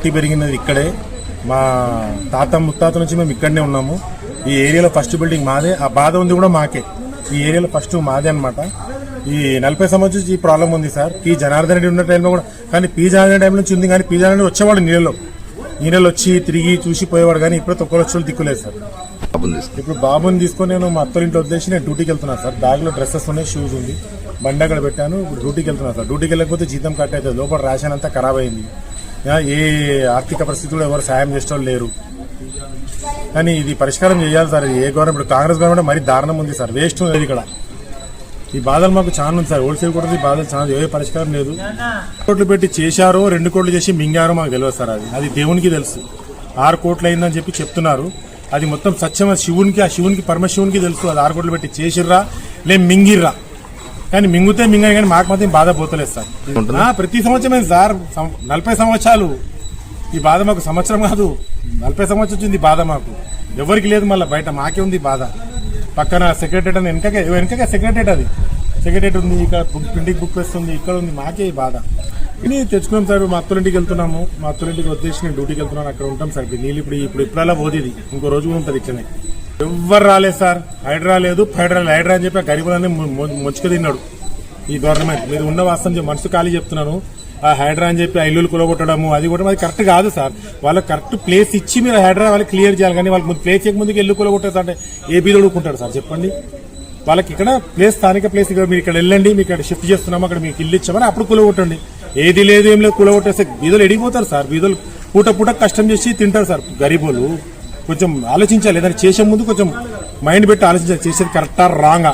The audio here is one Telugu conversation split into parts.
పుట్టి పెరిగినది ఇక్కడే. మా తాత ముత్తాత నుంచి మేము ఇక్కడనే ఉన్నాము. ఈ ఏరియాలో ఫస్ట్ బిల్డింగ్ మాదే. ఆ బాధ ఉంది కూడా మాకే. ఈ ఏరియాలో ఫస్ట్ మాదే అన్నమాట. ఈ నలభై సంవత్సరం ఈ ప్రాబ్లం ఉంది సార్. పి జనార్దన్ రెడ్డి ఉన్న టైంలో కూడా కానీ పి జనార్దన్ టైం నుంచి ఉంది కానీ పి జనార్దన్ రెడ్డి వచ్చేవాడు నీళ్ళలో. నీళ్ళలో వచ్చి తిరిగి చూసి పోయేవాడు కానీ ఇప్పుడు తొక్కలు వచ్చే దిక్కులేదు సార్. ఇప్పుడు బాబుని తీసుకొని నేను మా అత్తల ఇంట్లో వదిలేసి నేను డ్యూటీకి వెళ్తున్నాను సార్. బ్యాగ్లో డ్రెస్సెస్ ఉన్నాయి షూస్ ఉంది. బండి అక్కడ పెట్టాను. ఇప్పుడు డ్యూటీకి వెళ్తున్నాను సార్. డ్యూటీకి వెళ్ళకపోతే జీతం కట్ అవుతుంది. లోపల రేషన్ అంతా ఖరాబ్ అయింది. ఏ ఆర్థిక పరిస్థితుల్లో ఎవరు సాయం చేసేవాళ్ళు లేరు. కానీ ఇది పరిష్కారం చేయాలి సార్. ఏ గవర్నమెంట్ కాంగ్రెస్ గవర్నమెంట్ మరీ దారుణం ఉంది సార్. వేస్ట్ ఉంది ఇక్కడ. ఈ బాధలు మాకు చాలా ఉంది సార్. హోల్సేల్ కూడా ఈ బాధలు చాలా ఏ పరిష్కారం లేదు. కోట్లు పెట్టి చేశారో రెండు కోట్లు చేసి మింగారో మాకు తెలియదు సార్ అది. అది దేవునికి తెలుసు. ఆరు కోట్లు అయిందని చెప్పి చెప్తున్నారు. అది మొత్తం సత్యం. శివునికి ఆ శివునికి పరమశివునికి తెలుసు. అది ఆరు కోట్లు పెట్టి చేసిర్రా లే మింగిర్రా. కానీ మింగితే మింగాని కానీ మాకు మాత్రం బాధ పోతలేదు సార్. ప్రతి సంవత్సరమే సార్ నలభై సంవత్సరాలు ఈ బాధ మాకు సంవత్సరం కాదు. నలభై సంవత్సరం వచ్చింది బాధ మాకు. ఎవరికి లేదు మళ్ళీ బయట మాకే ఉంది బాధ. పక్కన సెక్రటరీ అని వెనకకే వెనకకే సెక్రటరీ అది. సెక్రటరీ ఉంది ఇక్కడ బుక్ ప్రింటింగ్ బుక్ వస్తుంది ఇక్కడ ఉంది మాకే ఈ బాధ. ఇది తెచ్చుకున్నాం సార్ మా అత్తలింటికి వెళ్తున్నాము. మా అత్తలింటికి వచ్చేసి నేను డ్యూటీకి వెళ్తున్నాను అక్కడ ఉంటాం సార్. ఇప్పుడు నీళ్ళు ఇప్పుడు ఇప్పుడు ఇప్పుడల్లా పోతుంది ఇంకో రోజు కూడా ఉంటుంది ఇట్లనే ఎవ్వరు రాలేదు సార్. హైడ్రా లేదు ఫైడ్రా హైడ్రా అని చెప్పి గరీబులన్నీ ముంచుకు తిన్నాడు ఈ గవర్నమెంట్. మీరు ఉన్న వాస్తవం మనసు ఖాళీ చెప్తున్నాను. ఆ హైడ్రా అని చెప్పి ఆ ఇల్లులు కులగొట్టడము అది కూడా అది కరెక్ట్ కాదు సార్. వాళ్ళకి కరెక్ట్ ప్లేస్ ఇచ్చి మీరు హైడ్రా వాళ్ళకి క్లియర్ చేయాలి. కానీ వాళ్ళకి ముందు ప్లేస్ ముందుకు ఇల్లు కులగొట్టేది అంటే ఏ బీదోడు ఊరుకుంటాడు సార్. చెప్పండి. వాళ్ళకి ఇక్కడ ప్లేస్ స్థానిక ప్లేస్ ఇక్కడ మీరు ఇక్కడ వెళ్ళండి మీకు ఇక్కడ షిఫ్ట్ చేస్తున్నాము అక్కడ మీకు ఇల్లు ఇచ్చామని అప్పుడు కూలగొట్టండి. ఏది లేదు ఏం లేదు కూలగొట్టేస్తే బీదలు ఎడిగిపోతారు సార్. బీదలు పూట పూట కష్టం చేసి తింటారు సార్ గరీబోలు. కొంచెం ఆలోచించాలి. ఏదైనా చేసే ముందు కొంచెం మైండ్ పెట్టి ఆలోచించాలి. చేసేది కరెక్టా రాంగా?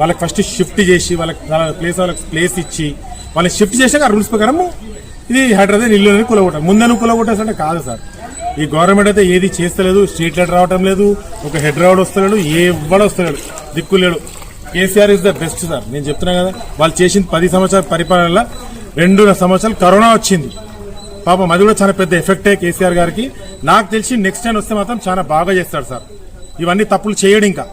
వాళ్ళకి ఫస్ట్ షిఫ్ట్ చేసి వాళ్ళకి వాళ్ళ ప్లేస్ వాళ్ళకి ప్లేస్ ఇచ్చి వాళ్ళకి షిఫ్ట్ చేసాక ఆ రూల్స్ ప్రకారం ఇది హైదరాబాద్ ఇల్లు అనేది కులగొట్టాలి. ముందని కులగొట్టేసంటే కాదు సార్. ఈ గవర్నమెంట్ అయితే ఏది చేస్తలేదు స్ట్రీట్ లైట్ రావటం లేదు ఒక హెడ్ రావడం వస్తలేడు ఏ ఎవ్వడు వస్తలేడు దిక్కులేడు KCR is the best sir. నేను చెప్తున్నా కదా వాళ్ళు చేసిన పది సంవత్సరాల పరిపాలనలో రెండున్నర సంవత్సరాలు కరోనా వచ్చింది. పాపం అది కూడా చాలా పెద్ద ఎఫెక్టే కేసీఆర్ గారికి. నాకు తెలిసి నెక్స్ట్ టైం వస్తే మాత్రం చాలా బాగా చేస్తాడు సార్. ఇవన్నీ తప్పులు చేయడు ఇంకా.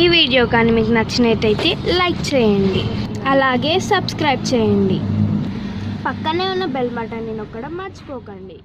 ఈ వీడియో కానీ మీకు నచ్చినట్టయితే లైక్ చేయండి. అలాగే సబ్స్క్రైబ్ చేయండి. పక్కనే ఉన్న బెల్ బటన్ని నొక్కడం మర్చిపోకండి.